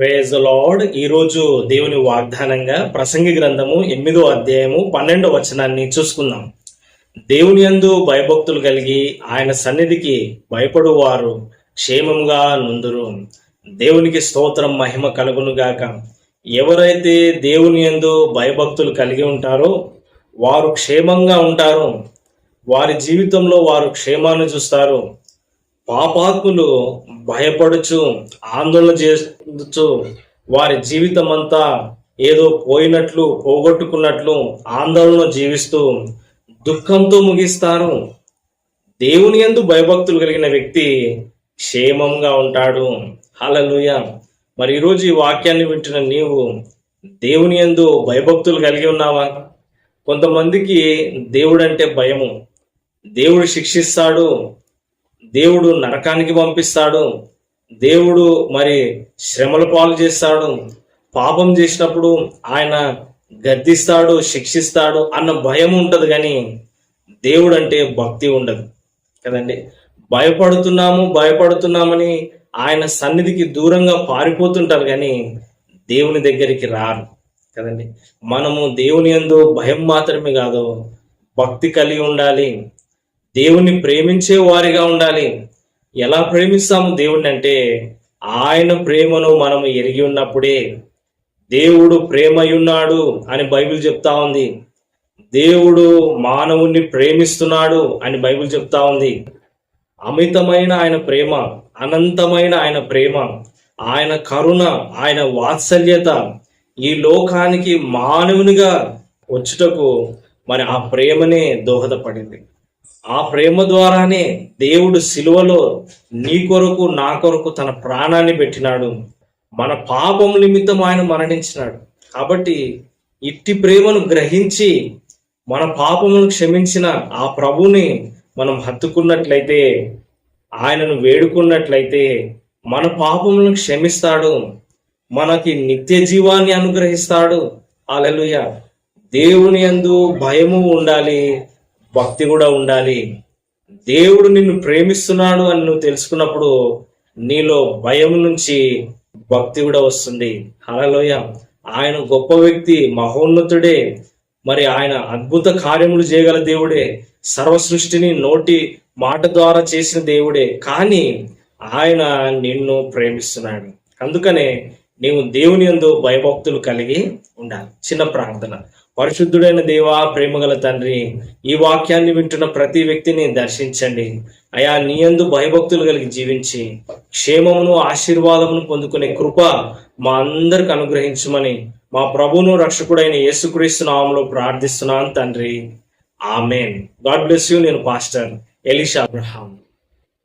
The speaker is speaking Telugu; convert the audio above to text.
ప్రేజ్ లార్డ్ ఈరోజు దేవుని వాగ్దానంగా ప్రసంగి గ్రంథము ఎనిమిదో అధ్యాయము పన్నెండో వచనాన్ని చూసుకుందాం. దేవుని యందు భయభక్తులు కలిగి ఆయన సన్నిధికి భయపడు వారు క్షేమంగా నుందురు. దేవునికి స్తోత్రం మహిమ కలుగును గాక. ఎవరైతే దేవుని యందు భయభక్తులు కలిగి ఉంటారో వారు క్షేమంగా ఉంటారు. వారి జీవితంలో వారు క్షేమాన్ని చూస్తారు. పాపాత్ములు భయపడుచు ఆందోళన చేస్తూ వారి జీవితం అంతా ఏదో పోయినట్లు పోగొట్టుకున్నట్లు ఆందోళన జీవిస్తూ దుఃఖంతో ముగిస్తారు. దేవుని యందు భయభక్తులు కలిగిన వ్యక్తి క్షేమంగా ఉంటాడు. హలలుయ మరి ఈరోజు ఈ వాక్యాన్ని వింటున్న నీవు దేవుని యందు భయభక్తులు కలిగి ఉన్నావా? కొంతమందికి దేవుడు అంటే భయము. దేవుడు శిక్షిస్తాడు. దేవుడు నరకానికి పంపిస్తాడు. దేవుడు మరి శ్రమల పాలు చేస్తాడు పాపం చేసినప్పుడు ఆయన గద్దిస్తాడు శిక్షిస్తాడు అన్న భయం ఉండదు కానీ దేవుడు అంటే భక్తి ఉండదు కదండి. భయపడుతున్నాము భయపడుతున్నామని ఆయన సన్నిధికి దూరంగా పారిపోతుంటారు కానీ దేవుని దగ్గరికి రారు కదండి. మనము దేవుని ఎందు భయం మాత్రమే కాదు భక్తి కలిగి ఉండాలి దేవుణ్ణి ప్రేమించే వారిగా ఉండాలి. ఎలా ప్రేమిస్తాము దేవుణ్ణి అంటే ఆయన ప్రేమను మనం ఎరిగి ఉన్నప్పుడే దేవుడు ప్రేమయున్నాడు అని బైబిల్ చెప్తా ఉంది. దేవుడు మానవుణ్ణి ప్రేమిస్తున్నాడు అని బైబిల్ చెప్తా ఉంది. అమితమైన ఆయన ప్రేమ అనంతమైన ఆయన ప్రేమ ఆయన కరుణ ఆయన వాత్సల్యత ఈ లోకానికి మానవునిగా వచ్చుటకు మరి ఆ ప్రేమనే దోహదపడింది. ఆ ప్రేమ ద్వారానే దేవుడు సిలువలో నీ కొరకు నా కొరకు తన ప్రాణాన్ని పెట్టినాడు. మన పాపం నిమిత్తం ఆయన మరణించినాడు. కాబట్టి ఇట్టి ప్రేమను గ్రహించి మన పాపమును క్షమించిన ఆ ప్రభుని మనం హత్తుకున్నట్లయితే ఆయనను వేడుకున్నట్లయితే మన పాపములను క్షమిస్తాడు. మనకి నిత్య జీవాన్ని అనుగ్రహిస్తాడు. అలలుయ దేవుని యందు భయము ఉండాలి. భక్తి కూడా ఉండాలి. దేవుడు నిన్ను ప్రేమిస్తున్నాడు అని నువ్వు తెలుసుకున్నప్పుడు నీలో భయం నుంచి భక్తి కూడా వస్తుంది. హలలోయ ఆయన గొప్ప వ్యక్తి మహోన్నతుడే. మరి ఆయన అద్భుత కార్యములు చేయగల దేవుడే. సర్వ సృష్టిని నోటి మాట ద్వారా చేసిన దేవుడే. కానీ ఆయన నిన్ను ప్రేమిస్తున్నాడు. అందుకనే నీవు దేవుని యందు భయభక్తులు కలిగి ఉండాలి. చిన్న ప్రార్థన. పరిశుద్ధుడైన దేవా ప్రేమగల తండ్రి ఈ వాక్యాన్ని వింటున్న ప్రతి వ్యక్తిని దర్శించండి. అయా నీ యందు భయభక్తులు కలిగి జీవించి క్షేమమును ఆశీర్వాదమును పొందుకునే కృప మా అందరికి అనుగ్రహించమని మా ప్రభును రక్షకుడైన యేసుక్రీస్తు నామంలో ప్రార్థిస్తున్నాను తండ్రి. ఆమెన్. God bless you. నేను పాస్టర్ ఎలిషా అబ్రహాం.